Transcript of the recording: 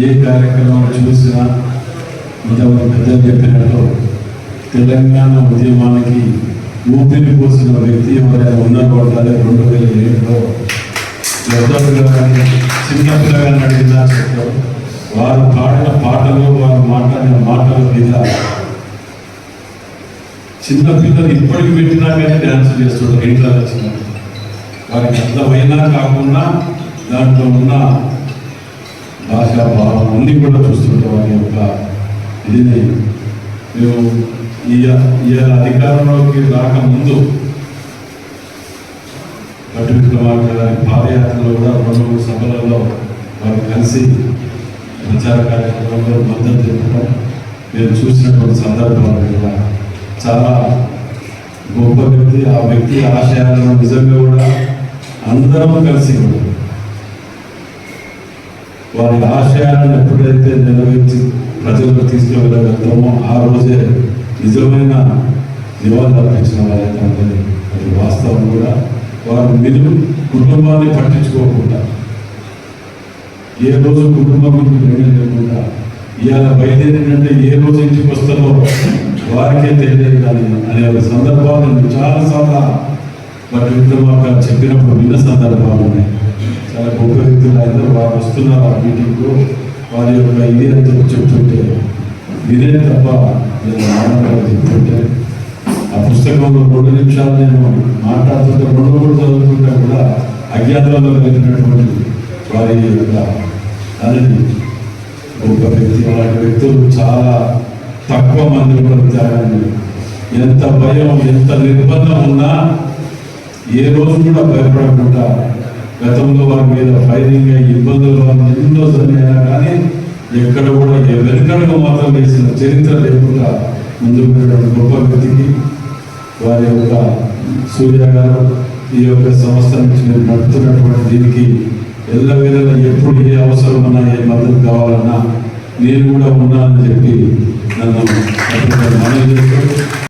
ఏ కార్యక్రమం చూసినా ఇంతవరకు పెద్దలు చెప్పినట్టు తెలంగాణ ఉద్యమానికి ఊపిరి పోసిన వ్యక్తి ఎవరైనా ఉన్నారు అంటే రెండు వేల ఏడులో పెద్ద పిల్లగాని చిన్న పిల్లగాని అడిగినా చెప్తారు. వారు పాడిన పాటలు వారు మాట్లాడిన మాటల మీద చిన్న పిల్లలు ఇప్పటికి పెట్టినా కానీ డ్యాన్స్ చేస్తుంటారు ఇంట్లో వచ్చిన వారికి అర్థమైనా కాకుండా దాంట్లో ఉన్న భాషా భావం అన్ని కూడా చూస్తుంటాం వారి యొక్క ఇదిని. మేము ఈ అధికారంలోకి రాకముందు పట్టు విక్రమార్క గారి పాదయాత్రలో కూడా రెండు మూడు సభలలో వారు కలిసి ప్రచార కార్యక్రమంలో మద్దతు చెప్పడం మేము చూసినటువంటి సందర్భాలు కూడా చాలా గొప్ప వ్యక్తి. ఆ వ్యక్తి ఆశయాలను నిజంగా కూడా అందరం కలిసి కూడా వారి ఆశయాలను ఎప్పుడైతే నెరవేర్చి ప్రజలకు తీసుకువెళ్ళగలుగుతామో ఆ రోజే నిజమైన నివాళులు అర్పించిన వారైతే అది వాస్తవం కూడా. వారు మీరు కుటుంబాన్ని పట్టించుకోకుండా ఏ రోజు కుటుంబం గురించి నిర్ణయం లేకుండా ఇవాళ బయలుదేరిందంటే ఏ రోజు ఇంటికి వస్తారో వారికే తెలియదు కానీ అనే ఒక సందర్భాలు చాలాసార్లు వారి విక్రమార్క చెప్పినప్పుడు విన్న సందర్భాలు ఉన్నాయి. చాలా గొప్ప వ్యక్తులు వారు వస్తున్నారు ఆ మీటింగ్లో వారి యొక్క ఇది ఎంతో చెప్తుంటే మీరే తప్ప నేను మాట్లాడాలి చెప్తుంటే ఆ పుస్తకంలో రెండు నిమిషాలు నేను మాట్లాడుతుంటే రెండు మూడు చదువుతుంటే కూడా అజ్ఞాతంలో కలిగినటువంటి వారి యొక్క అనేది గొప్ప వ్యక్తి అలాంటి వ్యక్తులు చాలా తక్కువ మంది ఉంటారు ఎంత భయం ఎంత నిర్బంధం ఉన్నా ఏ రోజు కూడా భయపడకుండా గతంలో వారి మీద ఫైరింగ్ అయ్యి ఇబ్బందులు ఎన్నో అయినా కానీ ఎక్కడ కూడా ఏ వెనుకడుగు మాత్రం వేసిన చరిత్ర లేకుండా ముందుకు గొప్ప వ్యక్తికి వారి యొక్క సూర్య గారు ఈ యొక్క సంస్థ నుంచి మీరు నడుపుతున్నటువంటి దీనికి ఎల్లవేళ ఎప్పుడు ఏ అవసరం ఉన్నా ఏ మద్దతు కావాలన్నా నేను కూడా ఉన్నానని చెప్పి నన్ను మనవి చేస్తూ